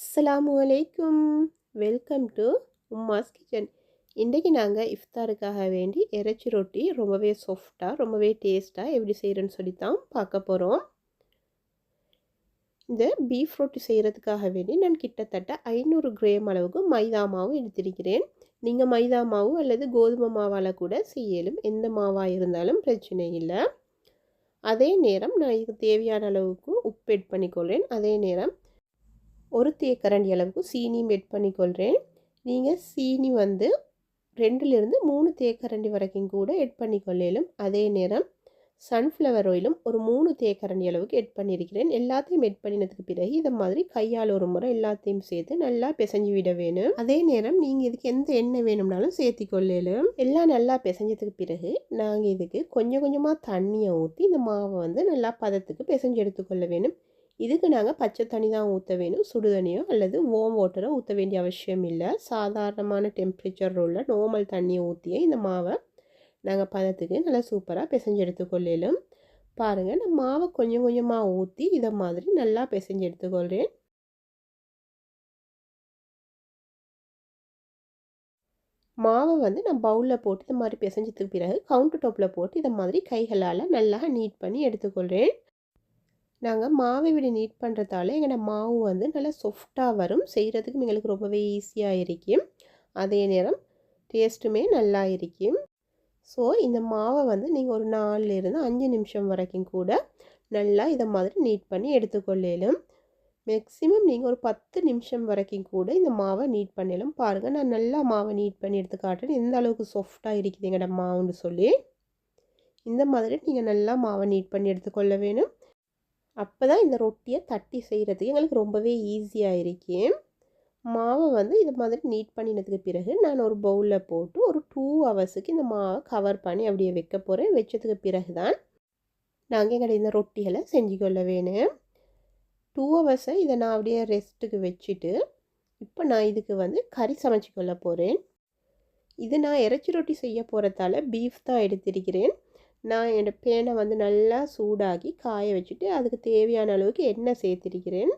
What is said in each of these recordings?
அஸ்ஸலாமு அலைக்கும். Welcome to Umma's kitchen. இன்றைக்கி நாங்கள் இஃப்தாருக்காக வேண்டி இறைச்சி ரொட்டி ரொம்பவே சாஃப்டாக ரொம்பவே டேஸ்ட்டாக எப்படி செய்கிறேன்னு சொல்லி தான் பார்க்க போகிறோம் இந்த பீஃப் ரொட்டி செய்கிறதுக்காக வேண்டி நான் கிட்டத்தட்ட ஐநூறு கிராம் அளவுக்கு மைதா மாவு எடுத்திருக்கிறேன். நீங்கள் மைதா மாவு அல்லது கோதுமை மாவால் கூட செய்யலும் எந்த மாவாக இருந்தாலும் பிரச்சனை இல்லை. அதே நேரம் நான் இதுக்கு தேவையான அளவுக்கு உப்பு எட் பண்ணிக்கொள்கிறேன் அதே நேரம் ஒரு தேக்கரண்டி அளவுக்கு சீனியும் எட் பண்ணிக்கொள்கிறேன். நீங்கள் சீனி வந்து ரெண்டுலேருந்து மூணு தேக்கரண்டி வரைக்கும் கூட எட் பண்ணிக்கொள்ளலும் அதே நேரம் சன்ஃப்ளவர் ஆயிலும் ஒரு மூணு தேக்கரண்டி அளவுக்கு எட் பண்ணியிருக்கிறேன். எல்லாத்தையும் எட் பண்ணினதுக்கு பிறகு இதை மாதிரி கையால் ஒரு முறை எல்லாத்தையும் சேர்த்து நல்லா பிசைஞ்சு விட வேணும். அதே நேரம் நீங்கள் இதுக்கு எந்த எண்ணெய் வேணும்னாலும் சேர்த்தி கொள்ளலும். எல்லாம் நல்லா பிசைஞ்சதுக்கு பிறகு நாங்கள் இதுக்கு கொஞ்சம் கொஞ்சமாக தண்ணியை ஊற்றி இந்த மாவை வந்து நல்லா பதத்துக்கு பிசைஞ்சு எடுத்துக்கொள்ள வேணும். இதுக்கு நாங்கள் பச்சை தண்ணி தான் ஊற்ற வேணும். சுடு தண்ணியோ அல்லது ஓம் வாட்டரோ ஊற்ற வேண்டிய அவசியம் இல்லை. சாதாரணமான டெம்பரேச்சர் உள்ள நார்மல் தண்ணியை ஊற்றியே இந்த மாவை நாங்கள் பதத்துக்கு நல்லா சூப்பராக பிசைஞ்சு எடுத்துக்கொள்ளலும். பாருங்கள் நான் மாவை கொஞ்சம் கொஞ்சமாக ஊற்றி இதை மாதிரி நல்லா பிசைஞ்சு எடுத்துக்கொள்கிறேன் மாவை வந்து நான் பவுலில் போட்டு இந்த மாதிரி பிசைஞ்சதுக்கு பிறகு கவுண்டர் டாப்பில் போட்டு இதை மாதிரி கைகளால் நல்லா நீட் பண்ணி எடுத்துக்கொள்கிறேன் நாங்கள் மாவை விட நீட் பண்ணுறதால எங்களோட மாவு வந்து நல்லா சாஃப்டாக வரும். செய்கிறதுக்கும் எங்களுக்கு ரொம்பவே ஈஸியாக இருக்கும். அதே நேரம் டேஸ்ட்டுமே நல்லா இருக்கும். ஸோ இந்த மாவை வந்து நீங்கள் ஒரு நாலுலேருந்து அஞ்சு நிமிஷம் வரைக்கும் கூட நல்லா இதை மாதிரி நீட் பண்ணி எடுத்துக்கொள்ளலும். மேக்ஸிமம் நீங்கள் ஒரு பத்து நிமிஷம் வரைக்கும் கூட இந்த மாவை நீட் பண்ணலும். பாருங்கள் நான் நல்லா மாவை நீட் பண்ணி எடுத்து காட்டுறேன் எந்த அளவுக்கு சாஃப்டாக இருக்குது எங்களோட மாவுன்னு சொல்லி. இந்த மாதிரி நீங்கள் நல்லா மாவை நீட் பண்ணி எடுத்துக்கொள்ள வேணும். அப்போ தான் இந்த ரொட்டியை தட்டி செய்கிறதுக்கு எங்களுக்கு ரொம்பவே ஈஸியாக இருக்கு. மாவை வந்து இது மாதிரி நீட் பண்ணினதுக்கு பிறகு நான் ஒரு பவுலில் போட்டு ஒரு டூ ஹவர்ஸுக்கு இந்த மாவை கவர் பண்ணி அப்படியே வைக்க போகிறேன் வச்சதுக்கு பிறகு தான் நாங்கள் எங்களுடைய இந்த ரொட்டிகளை செஞ்சு கொள்ள வேணும் டூ ஹவர்ஸை இதை நான் அப்படியே ரெஸ்ட்டுக்கு வச்சுட்டு இப்போ நான் இதுக்கு வந்து கறி சமைச்சு கொள்ள போகிறேன் இது நான் இறைச்சி ரொட்டி செய்ய போகிறதால பீஃப் தான் எடுத்திருக்கிறேன். நான் என்னோடய பேனை வந்து நல்லா சூடாகி காய வச்சுட்டு அதுக்கு தேவையான அளவுக்கு எண்ணெய் சேர்த்திருக்கிறேன்.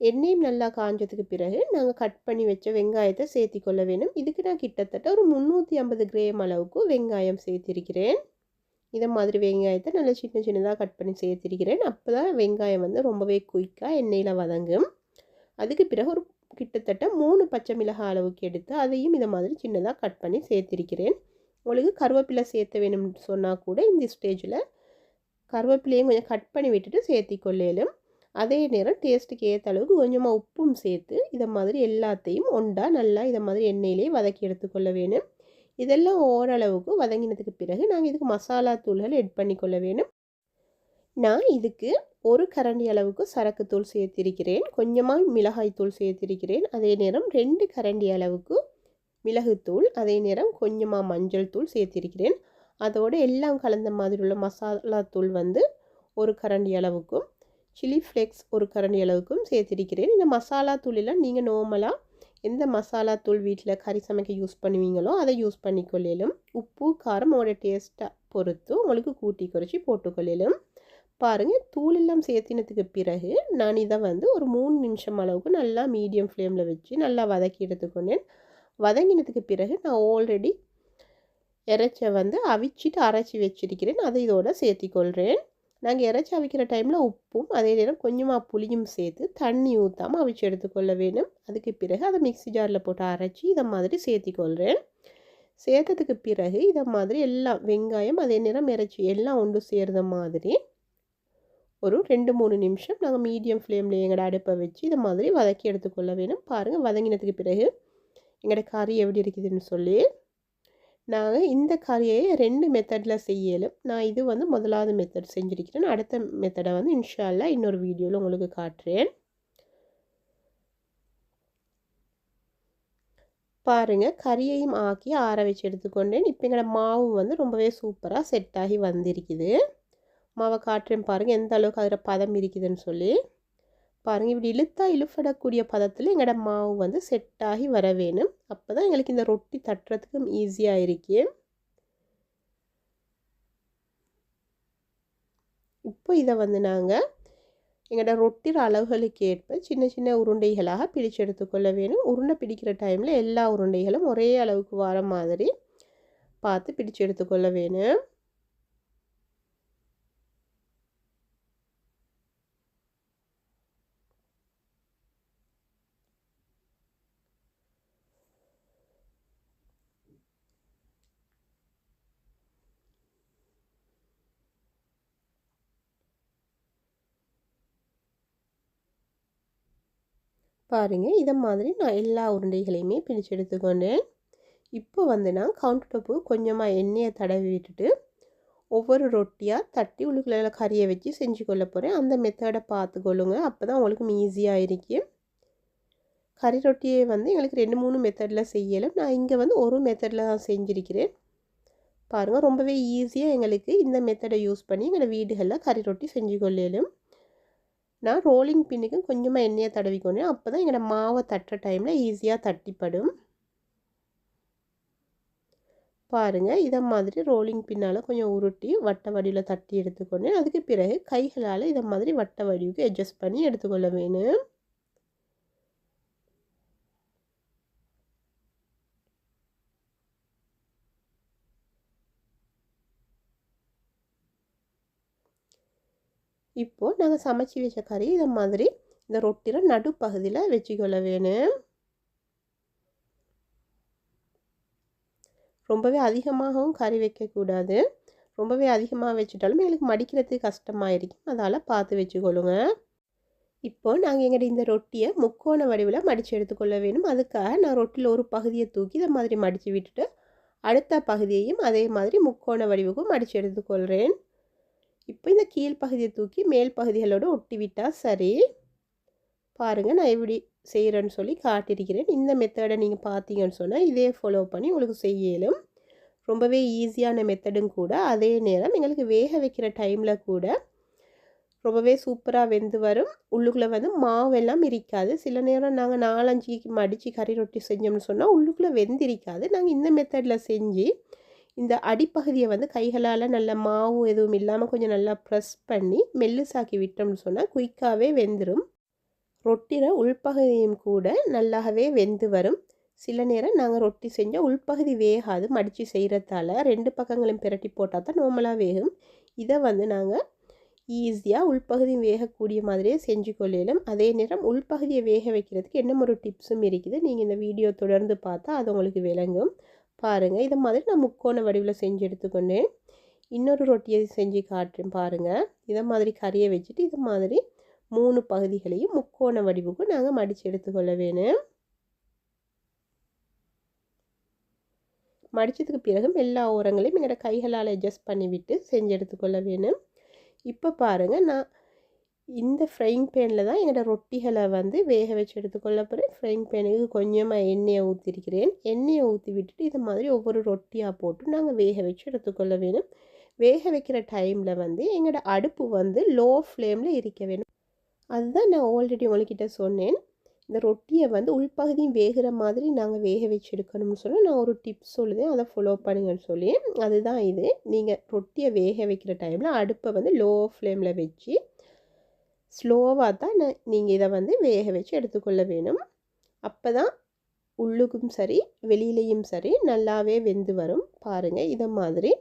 எண்ணெயும் நல்லா காஞ்சதுக்கு பிறகு நாங்கள் கட் பண்ணி வச்ச வெங்காயத்தை சேர்த்தி கொள்ள வேணும் இதுக்கு நான் கிட்டத்தட்ட ஒரு முந்நூற்றி ஐம்பது கிராம் அளவுக்கு வெங்காயம் சேர்த்திருக்கிறேன். இதை மாதிரி வெங்காயத்தை நல்லா சின்ன சின்னதாக கட் பண்ணி சேர்த்திருக்கிறேன். அப்போ தான் வெங்காயம் வந்து ரொம்பவே குயிக்காக எண்ணெயில் வதங்கும். அதுக்கு பிறகு ஒரு கிட்டத்தட்ட மூணு பச்சை மிளகாய் அளவுக்கு எடுத்து அதையும் இதை மாதிரி சின்னதாக கட் பண்ணி சேர்த்திருக்கிறேன். உங்களுக்கு கருவேப்பிலை சேர்த்த வேணும்னு சொன்னால் கூட இந்த ஸ்டேஜில் கருவேப்பிலையும் கொஞ்சம் கட் பண்ணி விட்டுட்டு சேர்த்தி கொள்ளையிலும் அதே நேரம் டேஸ்ட்டுக்கு ஏற்ற அளவுக்கு கொஞ்சமாக உப்பும் சேர்த்து இதை மாதிரி எல்லாத்தையும் ஒண்டா நல்லா இதை மாதிரி எண்ணெயிலே வதக்கி எடுத்துக்கொள்ள வேணும். இதெல்லாம் ஓரளவுக்கு வதங்கினதுக்கு பிறகு நாங்கள் இதுக்கு மசாலா தூள்கள் எட் பண்ணிக்கொள்ள வேணும். நான் இதுக்கு ஒரு கரண்டி அளவுக்கு சரக்கு தூள் சேர்த்திருக்கிறேன். கொஞ்சமாக மிளகாய் தூள் சேர்த்திருக்கிறேன். அதே நேரம் ரெண்டு கரண்டி அளவுக்கு மிளகுத்தூள் அதே நேரம் கொஞ்சமாக மஞ்சள் தூள் சேர்த்திருக்கிறேன். அதோடு எல்லாம் கலந்த மாதிரி உள்ள மசாலா தூள் வந்து ஒரு கரண்டி அளவுக்கும் சில்லி ஃப்ளேக்ஸ் ஒரு கரண்டி அளவுக்கும் சேர்த்திருக்கிறேன். இந்த மசாலா தூளெல்லாம் நீங்கள் நார்மலாக எந்த மசாலா தூள் வீட்டில் கறி சமைக்க யூஸ் பண்ணுவீங்களோ அதை யூஸ் பண்ணிக்கொள்ளலும் உப்பு காரம் உங்களோட டேஸ்ட்டை பொறுத்து உங்களுக்கு கூட்டி குறைச்சி போட்டுக்கொள்ளலும். பாருங்கள் தூள் எல்லாம் சேர்த்தினதுக்கு பிறகு நான் இதை வந்து ஒரு மூணு நிமிஷம் அளவுக்கு நல்லா மீடியம் ஃப்ளேமில் வச்சு நல்லா வதக்கி எடுத்துக்கொண்டேன். வதங்கினதுக்கு பிறகு நான் ஆல்ரெடி இறைச்சை வந்து அவிச்சிட்டு அரைச்சி வச்சிருக்கிறேன். அதை இதோடு சேர்த்திக்கொள்கிறேன் நாங்கள் இறைச்சி அவிக்கிற டைமில் உப்பும் அதே நேரம் கொஞ்சமாக புளியும் சேர்த்து தண்ணி ஊற்றாமல் அவிச்சு எடுத்துக்கொள்ள வேணும் அதுக்கு பிறகு அதை மிக்சி ஜாரில் போட்டு அரைச்சி இதை மாதிரி சேர்த்திக்கொள்கிறேன் சேர்த்ததுக்கு பிறகு இதை மாதிரி எல்லாம் வெங்காயம் அதே நேரம் இறைச்சி எல்லாம் ஒன்று சேர்ந்த மாதிரி ஒரு ரெண்டு மூணு நிமிஷம் நாங்கள் மீடியம் ஃப்ளேமில் எங்களோட அடுப்பை வச்சு இதை மாதிரி வதக்கி எடுத்துக்கொள்ள வேணும் பாருங்கள் வதங்கினதுக்கு பிறகு எங்களோட கறி எப்படி இருக்குதுன்னு சொல்லி நாங்கள் இந்த கறியை ரெண்டு மெத்தடில் செய்யலும். நான் இது வந்து முதலாவது மெத்தட் செஞ்சுருக்கிறேன். அடுத்த மெத்தடை வந்து இன்ஷால்லா இன்னொரு வீடியோவில் உங்களுக்கு காட்டுறேன். பாருங்கள் கறியையும் ஆக்கி ஆற வச்சு எடுத்துக்கொண்டேன். இப்போ எங்களோட மாவு வந்து ரொம்பவே சூப்பராக செட் ஆகி வந்திருக்குது. மாவை காட்டுறேன் பாருங்கள் எந்த அளவுக்கு அதில் பதம் இருக்குதுன்னு சொல்லி. பாருங்கள் இப்படி இழுத்தா இழுப்படக்கூடிய பதத்தில் எங்களோட மாவு வந்து செட் ஆகி வர வேணும். அப்போ தான் எங்களுக்கு இந்த ரொட்டி தட்டுறதுக்கும் ஈஸியாக இருக்கு. இப்போ இதை வந்து நாங்கள் எங்களோட ரொட்டிற அளவுகளுக்கு ஏற்ப சின்ன சின்ன உருண்டைகளாக பிடிச்சு எடுத்துக்கொள்ள வேணும். உருண்டை பிடிக்கிற டைமில் எல்லா உருண்டைகளும் ஒரே அளவுக்கு வர மாதிரி பார்த்து பிடிச்சு எடுத்துக்கொள்ள வேணும். பாருங்கள் இதை மாதிரி நான் எல்லா உருண்டைகளையுமே பிடிச்சு எடுத்துக்கொண்டேன். இப்போ வந்து நான் கவுண்டர் டப்பு கொஞ்சமாக எண்ணெயை தடவி விட்டுட்டு ஒவ்வொரு ரொட்டியாக தட்டி உள்ளுக்குள்ள கறியை வச்சு செஞ்சு கொள்ள போகிறேன் அந்த மெத்தடை பார்த்துக்கொள்ளுங்க அப்போ தான் உங்களுக்கு ஈஸியாக இருக்கும். கறி ரொட்டியை வந்து எங்களுக்கு ரெண்டு மூணு மெத்தடில் செய்யலை. நான் இங்கே வந்து ஒரு மெத்தடில் தான் செஞ்சுருக்கிறேன். பாருங்கள் ரொம்பவே ஈஸியாக எங்களுக்கு இந்த மெத்தடை யூஸ் பண்ணி எங்களை வீடுகளில் கறி ரொட்டி செஞ்சு கொள்ளலும். நான் ரோலிங் பின்னுக்கும் கொஞ்சமாக எண்ணெயை தடவிக்கொண்டேன் அப்போ தான் எங்களோட மாவை தட்டுற டைமில் ஈஸியாக தட்டிப்படும். பாருங்கள் இதை மாதிரி ரோலிங் பின்னால் கொஞ்சம் உருட்டி வட்ட வடியில் தட்டி எடுத்துக்கொண்டேன் அதுக்கு பிறகு கைகளால் இதை மாதிரி வட்ட வடிவுக்கு அட்ஜஸ்ட் பண்ணி எடுத்துக்கொள்ள வேணும். இப்போது நாங்கள் சமைச்சி வச்ச கறி இதை மாதிரி இந்த ரொட்டியில் நடுப்பகுதியில் வச்சுக்கொள்ள வேணும் ரொம்பவே அதிகமாகவும் கறி வைக்கக்கூடாது. ரொம்பவே அதிகமாக வச்சுட்டாலும் எங்களுக்கு மடிக்கிறதுக்கு கஷ்டமாக இருக்கும் அதால் பார்த்து வச்சுக்கொள்ளுங்க. இப்போது நாங்கள் எங்கள்கிட்ட இந்த ரொட்டியை முக்கோண வடிவில் மடித்து எடுத்துக்கொள்ள வேணும் அதுக்காக நான் ரொட்டியில் ஒரு பகுதியை தூக்கி இதை மாதிரி மடித்து விட்டுட்டு அடுத்த பகுதியையும் அதே மாதிரி முக்கோண வடிவுக்கும் மடித்து எடுத்துக்கொள்கிறேன் இப்போ இந்த கீழ் பகுதியை தூக்கி மேல் பகுதிகளோடு ஒட்டி விட்டால் சரி. பாருங்கள் நான் எப்படி செய்கிறேன்னு சொல்லி காட்டியிருக்கிறேன். இந்த மெத்தடை நீங்கள் பார்த்தீங்கன்னு சொன்னால் இதே ஃபாலோ பண்ணி உங்களுக்கு செய்யலும். ரொம்பவே ஈஸியான மெத்தடும் கூட. அதே நேரம் எங்களுக்கு வேக வைக்கிற டைமில் கூட ரொம்பவே சூப்பராக வெந்து வரும். உள்ளுக்குள்ளே வந்து மாவெல்லாம் இருக்காது சில நேரம் நாங்கள் நாலஞ்சு மடித்து கறி ரொட்டி செஞ்சோம்னு சொன்னால் உள்ளுக்குள்ளே வெந்திருக்காது. நாங்கள் இந்த மெத்தடில் செஞ்சு இந்த அடிப்பகுதியை வந்து கைகளால் நல்ல மாவு எதுவும் இல்லாமல் கொஞ்சம் நல்லா ப்ரெஸ் பண்ணி மெல்லுசாக்கி விட்டோம்னு சொன்னால் குயிக்காகவே வெந்துடும் ரொட்டிர உள்பகுதியும் கூட நல்லாவே வெந்து வரும். சில நேரம் நாங்கள் ரொட்டி செஞ்சால் உள்பகுதி வேகாது. மடித்து செய்கிறதால ரெண்டு பக்கங்களையும் பிரட்டி போட்டால் தான் நார்மலாக வேகும். இதை வந்து நாங்கள் ஈஸியாக உள்பகுதி வேகக்கூடிய மாதிரியே செஞ்சு கொள்ளலும் அதே நேரம் உள்பகுதியை வேக வைக்கிறதுக்கு என்ன ஒரு டிப்ஸும் இருக்குது. நீங்கள் இந்த வீடியோ தொடர்ந்து பார்த்தா அது உங்களுக்கு விளங்கும். பாருங்கள் இதை மாதிரி நான் முக்கோண வடிவில் செஞ்சு எடுத்துக்கொண்டேன். இன்னொரு ரொட்டியை செஞ்சு காட்டுறேன் பாருங்கள் இதை மாதிரி கறியை வச்சுட்டு இது மாதிரி மூணு பகுதிகளையும் முக்கோண வடிவுக்கு நாங்கள் மடித்து எடுத்துக்கொள்ள வேணும். மடித்ததுக்கு பிறகு எல்லா ஓரங்களையும் எங்களோட கைகளால் அட்ஜஸ்ட் பண்ணிவிட்டு செஞ்சு எடுத்துக்கொள்ள வேணும். இப்போ பாருங்கள் நான் இந்த ஃப்ரைங் பேனில் தான் என்னோடய ரொட்டிகளை வந்து வேக வச்சு எடுத்துக்கொள்ள போகிறேன் ஃப்ரைங் பேனுக்கு கொஞ்சமாக எண்ணெயை ஊற்றிருக்கிறேன் எண்ணெயை ஊற்றி விட்டுட்டு இது மாதிரி ஒவ்வொரு ரொட்டியாக போட்டு நாங்கள் வேக வச்சு எடுத்துக்கொள்ள வேணும் வேக வைக்கிற டைமில் வந்து எங்களோட அடுப்பு வந்து லோ ஃப்ளேமில் இருக்க வேணும் அதுதான் நான் ஆல்ரெடி உங்கள்கிட்ட சொன்னேன். இந்த ரொட்டியை வந்து உள்பகுதியும் வேகிற மாதிரி நாங்கள் வேக வச்சு எடுக்கணும்னு சொல்லி நான் ஒரு டிப்ஸ் சொல்லுதேன். அதை ஃபாலோ பண்ணுங்கன்னு சொல்லி. அதுதான் இது. நீங்கள் ரொட்டியை வேக வைக்கிற டைமில் அடுப்பை வந்து லோ ஃப்ளேமில் வச்சு ஸ்லோவாக தான் நீங்கள் இதை வந்து வேக வச்சு எடுத்துக்கொள்ள வேணும். அப்போ தான் உள்ளுக்கும் சரி வெளியிலையும் சரி நல்லாவே வெந்து வரும். பாருங்கள் இதை மாதிரி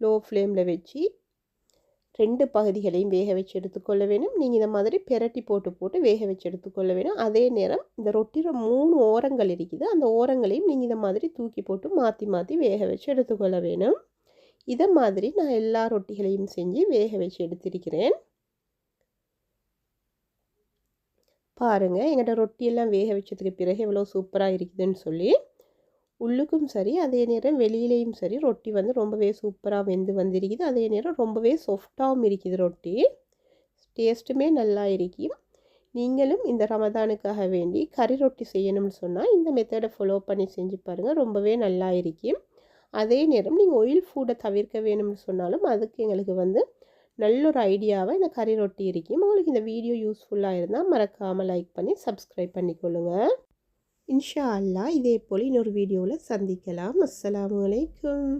லோ ஃப்ளேமில் வச்சு ரெண்டு பகுதிகளையும் வேக வச்சு எடுத்துக்கொள்ள வேணும். நீங்கள் இதை மாதிரி பெரட்டி போட்டு போட்டு வேக வச்சு எடுத்துக்கொள்ள வேணும். அதே நேரம் இந்த ரொட்டியில் மூணு ஓரங்கள் இருக்குது. அந்த ஓரங்களையும் நீங்கள் இதை மாதிரி தூக்கி போட்டு மாற்றி மாற்றி வேக வச்சு எடுத்துக்கொள்ள வேணும். இதை மாதிரி நான் எல்லா ரொட்டிகளையும் செஞ்சு வேக வச்சு எடுத்திருக்கிறேன். பாருங்கள் எங்கள்கிட்ட ரொட்டியெல்லாம் வேக வச்சதுக்கு பிறகு எவ்வளோ சூப்பராக இருக்குதுன்னு சொல்லி உள்ளுக்கும் சரி அதே நேரம் வெளியிலையும் சரி ரொட்டி வந்து ரொம்பவே சூப்பராக வெந்து வந்திருக்குது. அதே நேரம் ரொம்பவே சாஃப்டாகவும் இருக்குது ரொட்டி. டேஸ்ட்டுமே நல்லா இருக்கும் நீங்களும் இந்த ரமதானுக்காக வேண்டி கறி ரொட்டி செய்யணும்னு சொன்னால் இந்த மெத்தடை ஃபாலோ பண்ணி செஞ்சு பாருங்கள் ரொம்பவே நல்லா இருக்கும் அதே நேரம் நீங்கள் ஒயில் ஃபுட்டை தவிர்க்க வேணும்னு சொன்னாலும் அதுக்கு எங்களுக்கு வந்து நல்ல ஒரு ஐடியாவை இந்த கறி ரொட்டி இருக்கும் உங்களுக்கு இந்த வீடியோ யூஸ்ஃபுல்லாக இருந்தால் மறக்காமல் லைக் பண்ணி சப்ஸ்கிரைப் பண்ணிக்கொள்ளுங்கள் இன்ஷா அல்லா இதே போல் இன்னொரு வீடியோவில் சந்திக்கலாம். அஸ்லாம் வலைக்கம்